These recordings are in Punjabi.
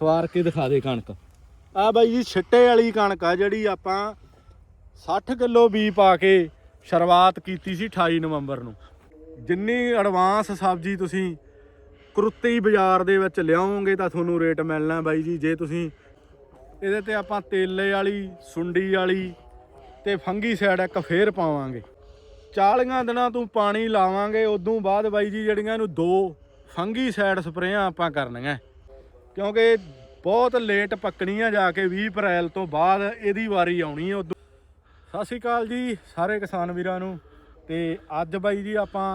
ਸਵਾਰ ਕੇ ਦਿਖਾ ਦੇ ਕਣਕ। ਆ ਬਾਈ ਜੀ, ਛਿੱਟੇ ਵਾਲੀ ਕਣਕ ਆ ਜਿਹੜੀ ਆਪਾਂ 60 ਕਿਲੋ ਬੀ ਪਾ ਕੇ ਸ਼ੁਰੂਆਤ ਕੀਤੀ ਸੀ 28 ਨਵੰਬਰ ਨੂੰ। ਜਿੰਨੀ ਐਡਵਾਂਸ ਸਬਜ਼ੀ ਤੁਸੀਂ ਕਰੁੱਤੀ ਬਾਜ਼ਾਰ ਦੇ ਵਿੱਚ ਲਿਆਓਗੇ ਤਾਂ ਤੁਹਾਨੂੰ ਰੇਟ ਮਿਲਣਾ ਬਾਈ ਜੀ। ਜੇ ਤੁਸੀਂ ਇਹਦੇ ਤੇ ਆਪਾਂ ਤੇਲੇ ਵਾਲੀ, ਸੁੰਡੀ ਵਾਲੀ ਤੇ ਫੰਗੀ ਸਾਈਡ ਇੱਕ ਫੇਰ ਪਾਵਾਂਗੇ। 40 ਦਿਨਾਂ ਤੋਂ ਪਾਣੀ ਲਾਵਾਂਗੇ, ਉਦੋਂ ਬਾਅਦ ਬਾਈ ਜੀ, ਜਿਹੜੀਆਂ ਇਹਨੂੰ ਦੋ ਫੰਗੀ ਸਾਈਡ ਸਪਰੇਆਂ ਆਪਾਂ ਕਰਨੀਆਂ। ਕਿਉਂਕਿ ਬਹੁਤ ਲੇਟ ਪੱਕਣੀ ਆ ਜਾ ਕੇ 20 ਅਪ੍ਰੈਲ ਤੋਂ ਬਾਅਦ ਇਹਦੀ ਵਾਰੀ ਆਉਣੀ ਹੈ ਉਦੋਂ। ਸਤਿ ਸ਼੍ਰੀ ਅਕਾਲ ਜੀ ਸਾਰੇ ਕਿਸਾਨ ਵੀਰਾਂ ਨੂੰ ਤੇ ਅੱਜ ਬਾਈ ਜੀ ਆਪਾਂ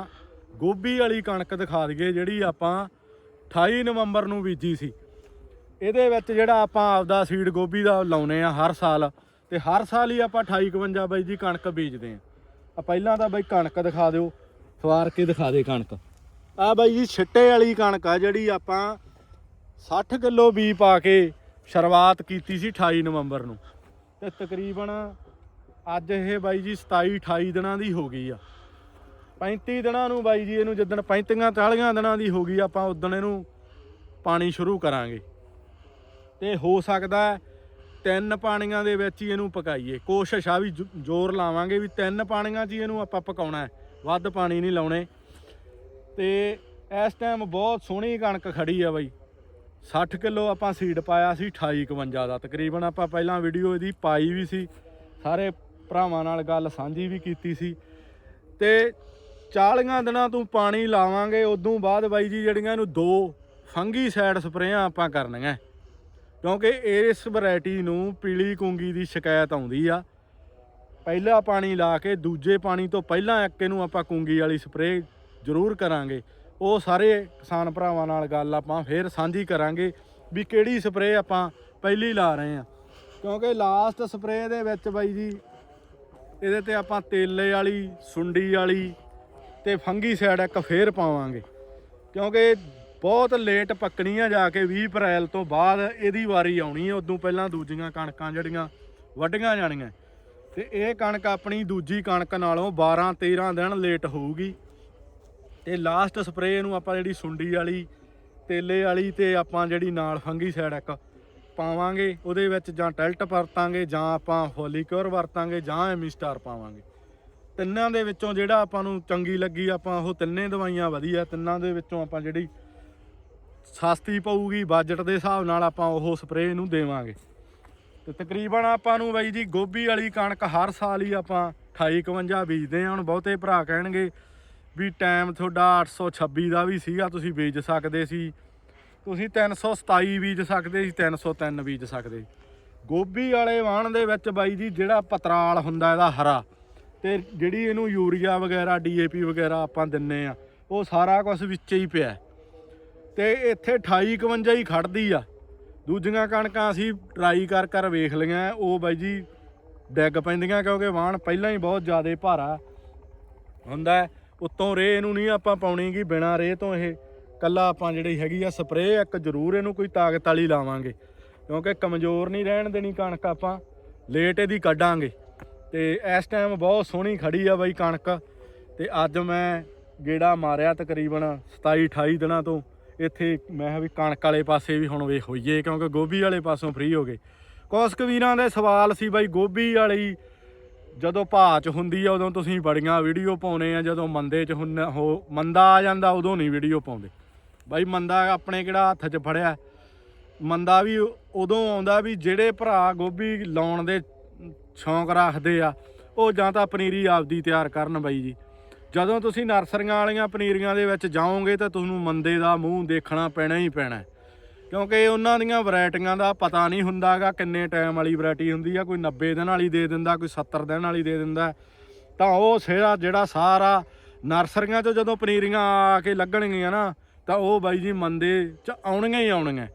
ਗੋਭੀ ਵਾਲੀ ਕਣਕ ਦਿਖਾ ਦਈਏ ਜਿਹੜੀ ਆਪਾਂ 28 ਨਵੰਬਰ ਨੂੰ ਬੀਜੀ ਸੀ। ਇਹਦੇ ਵਿੱਚ ਜਿਹੜਾ ਆਪਾਂ ਆਪਦਾ ਸੀਡ ਗੋਭੀ ਦਾ ਲਾਉਨੇ ਆ ਹਰ ਸਾਲ ਤੇ ਹਰ ਸਾਲ ਹੀ ਆਪਾਂ 28 51 ਬਾਈ ਜੀ ਕਣਕ ਬੀਜਦੇ ਆ। ਆ ਪਹਿਲਾਂ ਤਾਂ ਬਾਈ ਕਣਕ ਦਿਖਾ ਦਿਓ, ਸਵਾਰ ਕੇ ਦਿਖਾ ਦੇ ਕਣਕ। ਆ ਬਾਈ ਜੀ ਛਿੱਟੇ ਵਾਲੀ ਕਣਕ ਆ ਜਿਹੜੀ ਆਪਾਂ 60 ਕਿਲੋ ਬੀ ਪਾ ਕੇ ਸ਼ੁਰੂਆਤ ਕੀਤੀ ਸੀ 28 ਨਵੰਬਰ ਨੂੰ। ਤੇ ਤਕਰੀਬਨ ਅੱਜ ਇਹ ਬਾਈ ਜੀ 27 28 ਦਿਨਾਂ ਦੀ ਹੋ ਗਈ ਆ। 35 ਦਿਨਾਂ ਨੂੰ ਬਾਈ ਜੀ ਇਹਨੂੰ ਜਿੱਦਣ 35 40 ਦਿਨਾਂ ਦੀ ਹੋ ਗਈ, ਆਪਾਂ ਉਦੋਂ ਇਹਨੂੰ ਪਾਣੀ ਸ਼ੁਰੂ ਕਰਾਂਗੇ। ਤੇ ਹੋ ਸਕਦਾ ਤਿੰਨ ਪਾਣੀਆਂ ਦੇ ਵਿੱਚ ਹੀ ਇਹਨੂੰ ਪਕਾਈਏ। ਕੋਸ਼ਿਸ਼ ਆ ਵੀ ਜ਼ੋਰ ਲਾਵਾਂਗੇ ਵੀ ਤਿੰਨ ਪਾਣੀਆਂ 'ਚ ਹੀ ਇਹਨੂੰ ਆਪਾਂ ਪਕਾਉਣਾ ਵੱਧ ਪਾਣੀ ਨਹੀਂ ਲਾਉਣੇ। ਤੇ ਇਸ ਟਾਈਮ ਬਹੁਤ ਸੋਹਣੀ ਕਣਕ ਖੜੀ ਆ ਬਾਈ। 60 ਕਿਲੋ ਆਪਾਂ ਸੀਡ ਪਾਇਆ ਸੀ 28 51 ਦਾ। ਤਕਰੀਬਨ ਆਪਾਂ ਪਹਿਲਾਂ ਵੀਡੀਓ ਇਹਦੀ ਪਾਈ ਵੀ ਸੀ। ਸਾਰੇ ਭਰਾਵਾਂ ਨਾਲ ਗੱਲ ਸਾਂਝੀ ਵੀ ਕੀਤੀ ਸੀ। ਤੇ 40 ਦਿਨਾਂ ਤੋਂ ਪਾਣੀ ਲਾਵਾਂਗੇ, ਉਦੋਂ ਬਾਅਦ ਬਾਈ ਜੀ ਜਿਹੜੀਆਂ ਇਹਨੂੰ ਦੋ ਫੰਗੀ ਸਾਈਡ ਸਪਰੇਆਂ ਆਪਾਂ ਕਰਨੀਆਂ। ਕਿਉਂਕਿ ਇਸ ਵੈਰਾਈਟੀ ਨੂੰ ਪੀਲੀ ਕੁੰਗੀ ਦੀ ਸ਼ਿਕਾਇਤ ਆਉਂਦੀ ਆ। ਪਹਿਲਾ ਪਾਣੀ ਲਾ ਕੇ ਦੂਜੇ ਪਾਣੀ ਤੋਂ ਪਹਿਲਾਂ ਇੱਕ ਇਹਨੂੰ ਆਪਾਂ ਕੁੰਗੀ ਵਾਲੀ ਸਪਰੇਅ ਜ਼ਰੂਰ ਕਰਾਂਗੇ। ਉਹ ਸਾਰੇ ਕਿਸਾਨ ਭਰਾਵਾਂ ਨਾਲ ਗੱਲ ਆਪਾਂ ਫੇਰ ਸਾਂਝੀ ਕਰਾਂਗੇ ਵੀ ਕਿਹੜੀ ਸਪਰੇਅ ਆਪਾਂ ਪਹਿਲੀ ਲਾ ਰਹੇ ਆ ਕਿਉਂਕਿ ਲਾਸਟ ਸਪਰੇਅ ਦੇ ਵਿੱਚ ਬਾਈ ਜੀ, ਇਹਦੇ ਤੇ ਆਪਾਂ ਤੇਲੇ ਵਾਲੀ, ਸੁੰਡੀ ਵਾਲੀ ਤੇ ਫੰਗੀ ਸਾਈਡ ਇੱਕ ਫੇਰ ਪਾਵਾਂਗੇ। ਕਿਉਂਕਿ ਬਹੁਤ ਲੇਟ ਪੱਕਣੀ ਪੱਕਣੀਆਂ ਜਾ ਕੇ 20 ਅਪ੍ਰੈਲ ਤੋਂ ਬਾਅਦ ਇਹਦੀ ਵਾਰੀ ਆਉਣੀ ਹੈ, ਉਦੋਂ ਪਹਿਲਾਂ ਦੂਜੀਆਂ ਕਣਕਾਂ ਜਿਹੜੀਆਂ ਵੱਢੀਆਂ ਜਾਣੀਆਂ। ਤੇ ਇਹ ਕਣਕ ਆਪਣੀ ਦੂਜੀ ਕਣਕ ਨਾਲੋਂ 12 13 ਦਿਨ ਲੇਟ ਹੋਊਗੀ। ਤੇ ਲਾਸਟ ਸਪਰੇਅ ਨੂੰ ਆਪਾਂ ਜਿਹੜੀ ਸੁੰਡੀ ਵਾਲੀ, ਤੇਲੇ ਵਾਲੀ ਤੇ ਆਪਾਂ ਜਿਹੜੀ ਨਾਲ ਫੰਗੀ ਸਾਈਡ ਇੱਕ, ਪਾਵਾਂਗੇ, ਉਹਦੇ ਵਿੱਚ ਜਾਂ ਟੈਲਟ ਵਰਤਾਂਗੇ, ਜਾਂ ਆਪਾਂ ਹੋਲੀਕਿਓਰ ਵਰਤਾਂਗੇ, ਜਾਂ ਐਮੀ ਸਟਾਰ ਪਾਵਾਂਗੇ। ਤਿੰਨਾਂ ਦੇ ਵਿੱਚੋਂ ਜਿਹੜਾ ਆਪਾਂ ਨੂੰ ਚੰਗੀ ਲੱਗੀ, ਆਪਾਂ ਉਹ ਤਿੰਨੇ ਦਵਾਈਆਂ ਵਧੀਆ, ਤਿੰਨਾਂ ਦੇ ਵਿੱਚੋਂ ਆਪਾਂ ਜਿਹੜੀ ਸਸਤੀ ਪਊਗੀ ਬਜਟ ਦੇ ਹਿਸਾਬ ਨਾਲ ਆਪਾਂ ਉਹ ਸਪਰੇਅ ਨੂੰ ਦੇਵਾਂਗੇ। ਤੇ ਤਕਰੀਬਨ ਆਪਾਂ ਨੂੰ ਬਾਈ ਜੀ ਗੋਭੀ ਵਾਲੀ ਕਣਕ ਹਰ ਸਾਲ ਹੀ ਆਪਾਂ 28 51 ਬੀਜਦੇ ਹਾਂ, ਹੁਣ ਬਹੁਤੇ ਭਰਾ ਕਹਿਣਗੇ ਵੀ ਟਾਈਮ ਤੁਹਾਡਾ 826 ਦਾ ਵੀ ਸੀਗਾ, ਤੁਸੀਂ ਬੀਜ ਸਕਦੇ ਸੀ। ਤੁਸੀਂ 327 ਬੀਜ ਸਕਦੇ ਸੀ 303 ਬੀਜ ਸਕਦੇ ਗੋਭੀ ਵਾਲੇ ਵਾਹਣ ਦੇ ਵਿੱਚ ਬਾਈ ਜੀ, ਜਿਹੜਾ ਪਤਰਾਲ ਹੁੰਦਾ ਇਹਦਾ ਹਰਾ, ਤੇ ਜਿਹੜੀ ਇਹਨੂੰ ਯੂਰੀਆ ਵਗੈਰਾ ਡੀਏਪੀ ਵਗੈਰਾ ਆਪਾਂ ਦਿੰਨੇ ਆ, ਉਹ ਸਾਰਾ ਕੁਝ ਵਿੱਚ ਹੀ ਪਿਆ। ਤੇ ਇੱਥੇ 28 51 ਹੀ ਖੜਦੀ ਆ। ਦੂਜੀਆਂ ਕਣਕਾਂ ਅਸੀਂ ਟਰਾਈ ਕਰ ਕਰ ਵੇਖ ਲਈਆਂ, ਉਹ ਬਾਈ ਜੀ ਡਿੱਗ ਪੈਂਦੀਆਂ ਕਿਉਂਕਿ ਵਾਹਣ ਪਹਿਲਾਂ ਹੀ ਬਹੁਤ ਜ਼ਿਆਦਾ ਭਾਰਾ ਹੁੰਦਾ ਉੱਤੋਂ ਰੇ ਇਹਨੂੰ ਨਹੀਂ ਆਪਾਂ ਪਾਉਣੀਗੀ ਬਿਨਾ ਰੇ ਤੋਂ ਇਹ। ਕੱਲਾ ਆਪਾਂ ਜਿਹੜੀ ਹੈਗੀ ਆ ਸਪਰੇਅ ਇੱਕ ਜ਼ਰੂਰ ਇਹਨੂੰ ਕੋਈ ਤਾਕਤ ਵਾਲੀ ਲਾਵਾਂਗੇ। ਕਿਉਂਕਿ ਕਮਜ਼ੋਰ ਨਹੀਂ ਰਹਿਣ ਦੇਣੀ ਕਣਕ ਆਪਾਂ, ਲੇਟ ਇਹਦੀ ਕੱਢਾਂਗੇ। ਤੇ ਇਸ ਟਾਈਮ ਬਹੁਤ ਸੋਹਣੀ ਖੜੀ ਆ ਬਾਈ ਕਣਕ। ਤੇ ਅੱਜ ਮੈਂ ਗੇੜਾ ਮਾਰਿਆ ਤਕਰੀਬਨ 27 28 ਦਿਨਾਂ ਤੋਂ। ਇੱਥੇ ਮੈਂ ਕਿਹਾ ਵੀ ਕਣਕ ਵਾਲੇ ਪਾਸੇ ਵੀ ਹੁਣ ਵੇ ਹੋਈਏ, ਕਿਉਂਕਿ ਗੋਭੀ ਵਾਲੇ ਪਾਸੋਂ ਫ੍ਰੀ ਹੋ ਗਏ। ਕੁਛ ਵੀਰਾਂ ਦੇ ਸਵਾਲ ਸੀ ਬਾਈ ਗੋਭੀ ਵਾਲੀ ਜਦੋਂ ਭਾਅ ਚ ਹੁੰਦੀ ਆ, ਉਦੋਂ ਤੁਸੀਂ ਬੜੀਆਂ ਵੀਡੀਓ ਪਾਉਨੇ ਆ, ਜਦੋਂ ਮੰਦੇ ਚ ਹੁੰਨ ਹੋ, ਮੰਦਾ ਆ ਜਾਂਦਾ, ਉਦੋਂ ਨਹੀਂ ਵੀਡੀਓ ਪਾਉਂਦੇ। ਬਾਈ ਮੰਦਾ ਆਪਣੇ ਕਿਹੜਾ ਹੱਥ 'ਚ ਫੜਿਆ? ਮੰਦਾ ਵੀ ਉਦੋਂ ਆਉਂਦਾ ਵੀ ਜਿਹੜੇ ਭਰਾ ਗੋਭੀ ਲਾਉਣ ਦੇ ਸ਼ੌਂਕ ਰੱਖਦੇ ਆ, ਉਹ ਜਾਂ ਤਾਂ ਪਨੀਰੀ ਆਪਦੀ ਤਿਆਰ ਕਰਨ ਬਾਈ ਜੀ। ਜਦੋਂ ਤੁਸੀਂ ਨਰਸਰੀਆਂ ਵਾਲੀਆਂ ਪਨੀਰੀਆਂ ਦੇ ਵਿੱਚ ਜਾਓਗੇ ਤਾਂ ਤੁਹਾਨੂੰ ਮੰਦੇ ਦਾ ਮੂੰਹ ਦੇਖਣਾ ਪੈਣਾ ਹੀ ਪੈਣਾ। ਕਿਉਂਕਿ ਉਹਨਾਂ ਦੀਆਂ ਵੈਰਾਈਟੀਆਂ ਦਾ ਪਤਾ ਨਹੀਂ ਹੁੰਦਾਗਾ ਕਿੰਨੇ ਟਾਈਮ ਵਾਲੀ ਵੈਰਾਈਟੀ ਹੁੰਦੀ ਆ, ਕੋਈ 90 ਦਿਨ ਵਾਲੀ ਦੇ ਦਿੰਦਾ, ਕੋਈ 70 ਦਿਨ ਵਾਲੀ ਦੇ ਦਿੰਦਾ। ਤਾਂ ਉਹ ਸਿਹਰਾ ਜਿਹੜਾ ਸਾਰਾ ਨਰਸਰੀਆਂ 'ਚੋਂ ਜਦੋਂ ਪਨੀਰੀਆਂ ਆ ਕੇ ਲੱਗਣਗੀਆਂ ਨਾ, ਤਾਂ ਉਹ ਬਾਈ ਜੀ ਮੰਦੇ 'ਚ ਆਉਣੀਆਂ ਹੀ ਆਉਣੀਆਂ।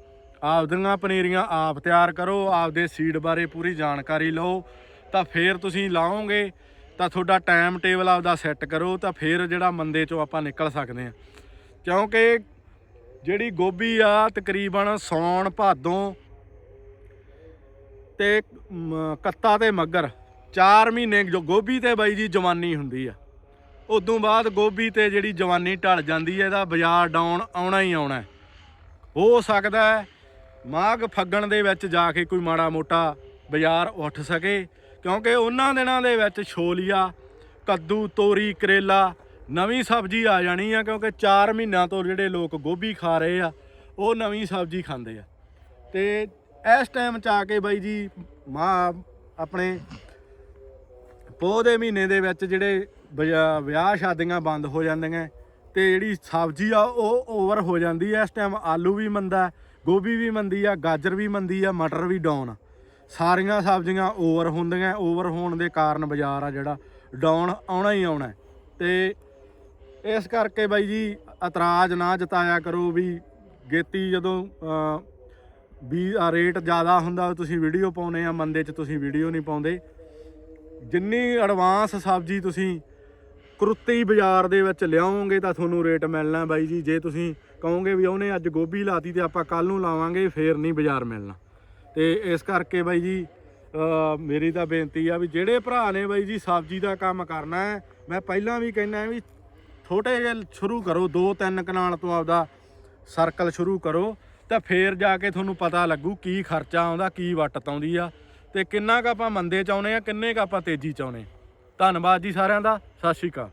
ਆਪਦੀਆਂ ਪਨੀਰੀਆਂ ਆਪ ਤਿਆਰ ਕਰੋ, ਆਪਦੇ ਸੀਡ ਬਾਰੇ ਪੂਰੀ ਜਾਣਕਾਰੀ ਲਓ। ਤਾਂ ਫੇਰ ਤੁਸੀਂ ਲਾਓਗੇ, ਤਾਂ ਤੁਹਾਡਾ ਟਾਈਮ ਟੇਬਲ ਆਪਦਾ ਸੈੱਟ ਕਰੋ, ਤਾਂ ਫੇਰ ਜਿਹੜਾ ਮੰਦੇ 'ਚੋਂ ਆਪਾਂ ਨਿਕਲ ਸਕਦੇ ਹਾਂ। ਕਿਉਂਕਿ ਜਿਹੜੀ ਗੋਭੀ ਆ, ਤਕਰੀਬਨ ਸੌਣ ਭਾਦੋਂ ਤੇ ਕੱਤਾ ਤੇ ਮੱਗਰ। 4 ਮਹੀਨੇ ਜੋ ਗੋਭੀ ਤੇ ਬਾਈ ਜੀ ਜਵਾਨੀ ਹੁੰਦੀ ਆ। ਉਦੋਂ ਬਾਅਦ ਗੋਭੀ ਤੇ ਜਿਹੜੀ ਜਵਾਨੀ ਢਲ ਜਾਂਦੀ ਹੈ ਇਹਦਾ ਬਾਜ਼ਾਰ ਡਾਊਨ ਆਉਣਾ ਹੀ ਆਉਣਾ। ਹੋ ਸਕਦਾ ਹੈ ਮਾਘ ਫੱਗਣ ਦੇ ਵਿੱਚ ਜਾ ਕੇ ਕੋਈ ਮਾੜਾ ਮੋਟਾ ਬਾਜ਼ਾਰ ਉੱਠ ਸਕੇ, ਕਿਉਂਕਿ ਉਹਨਾਂ ਦਿਨਾਂ ਦੇ ਵਿੱਚ ਛੋਲੀਆ, ਕੱਦੂ, ਤੋਰੀ, ਕਰੇਲਾ ਨਵੀਂ ਸਬਜ਼ੀ ਆ ਜਾਣੀ ਆ ਕਿਉਂਕਿ 4 ਮਹੀਨਿਆਂ ਤੋਂ ਜਿਹੜੇ ਲੋਕ ਗੋਭੀ ਖਾ ਰਹੇ ਆ, ਉਹ ਨਵੀਂ ਸਬਜ਼ੀ ਖਾਂਦੇ ਆ। ਤੇ ਇਸ ਟਾਈਮ ਚ ਆ ਕੇ ਬਾਈ ਜੀ, ਮਾਂ ਆਪਣੇ ਪੋਹ ਦੇ ਮਹੀਨੇ ਦੇ ਵਿੱਚ ਜਿਹੜੇ ਵਿਆ- ਵਿਆਹ ਸ਼ਾਦੀਆਂ ਬੰਦ ਹੋ ਜਾਂਦੀਆਂ ਤੇ ਜਿਹੜੀ ਸਬਜ਼ੀ ਆ, ਉਹ ਓਵਰ ਹੋ ਜਾਂਦੀ ਐ। ਇਸ ਟਾਈਮ ਆਲੂ ਵੀ ਮੰਦਾ ਗੋਭੀ ਵੀ ਮੰਦੀ ਆ, ਗਾਜਰ ਵੀ ਮੰਦੀ ਆ, ਮਟਰ ਵੀ ਡਾਊਨ ਸਾਰੀਆਂ ਸਬਜ਼ੀਆਂ ਓਵਰ ਹੁੰਦੀਆਂ ਓਵਰ ਹੋਣ ਦੇ ਕਾਰਨ ਬਾਜ਼ਾਰ ਆ ਜਿਹੜਾ ਡਾਊਨ ਆਉਣਾ ਹੀ ਆਉਣਾ ਹੈ। ਤੇ ਇਸ ਕਰਕੇ ਬਾਈ ਜੀ ਇਤਰਾਜ਼ ਨਾ ਜਤਾਇਆ ਕਰੋ ਵੀ ਗੇਤੀ ਜਦੋਂ ਵੀ ਰੇਟ ਜ਼ਿਆਦਾ ਹੁੰਦਾ ਤੁਸੀਂ ਵੀਡੀਓ ਪਾਉਨੇ ਆ, ਮੰਦੇ 'ਚ ਤੁਸੀਂ ਵੀਡੀਓ ਨਹੀਂ ਪਾਉਂਦੇ। ਜਿੰਨੀ ਐਡਵਾਂਸ ਸਬਜ਼ੀ ਤੁਸੀਂ ਕਰੁੱਤੀ ਬਾਜ਼ਾਰ ਦੇ ਵਿੱਚ ਲਿਆਓਗੇ ਤਾਂ ਤੁਹਾਨੂੰ ਰੇਟ ਮਿਲਣਾ ਬਾਈ ਜੀ। ਜੇ ਤੁਸੀਂ ਕਹੋਗੇ ਵੀ ਉਹਨੇ ਅੱਜ ਗੋਭੀ ਲਾਤੀ ਤੇ ਆਪਾਂ ਕੱਲ ਨੂੰ ਲਾਵਾਂਗੇ, ਫੇਰ ਨਹੀਂ ਬਾਜ਼ਾਰ ਮਿਲਣਾ। ਤੇ ਇਸ ਕਰਕੇ ਬਾਈ ਜੀ ਮੇਰੀ ਤਾਂ ਬੇਨਤੀ ਆ ਵੀ ਜਿਹੜੇ ਭਰਾ ਨੇ ਬਾਈ ਜੀ ਸਬਜ਼ੀ ਦਾ ਕੰਮ ਕਰਨਾ ਹੈ, ਮੈਂ ਪਹਿਲਾਂ ਵੀ ਕਹਿੰਦਾ ਵੀ ਛੋਟੇ ਜਿਹੇ ਸ਼ੁਰੂ ਕਰੋ, ਦੋ ਤਿੰਨ ਕਨਾਲ ਤੋਂ ਆਪਦਾ ਸਰਕਲ ਸ਼ੁਰੂ ਕਰੋ, ਤਾਂ ਫੇਰ ਜਾ ਕੇ ਤੁਹਾਨੂੰ ਪਤਾ ਲੱਗੂ ਕੀ ਖਰਚਾ ਆਉਂਦਾ, ਕੀ ਵੱਟਤ ਆਉਂਦੀ ਆ, ਤੇ ਕਿੰਨਾ ਕੁ ਆਪਾਂ ਮੰਦੇ ਚਾਉਨੇ ਆ, ਕਿੰਨੇ ਕੁ ਆਪਾਂ ਤੇਜ਼ੀ ਚਾਉਨੇ ਧੰਨਵਾਦ ਜੀ ਸਾਰਿਆਂ ਦਾ, ਸਤਿ ਸ਼੍ਰੀ ਅਕਾਲ।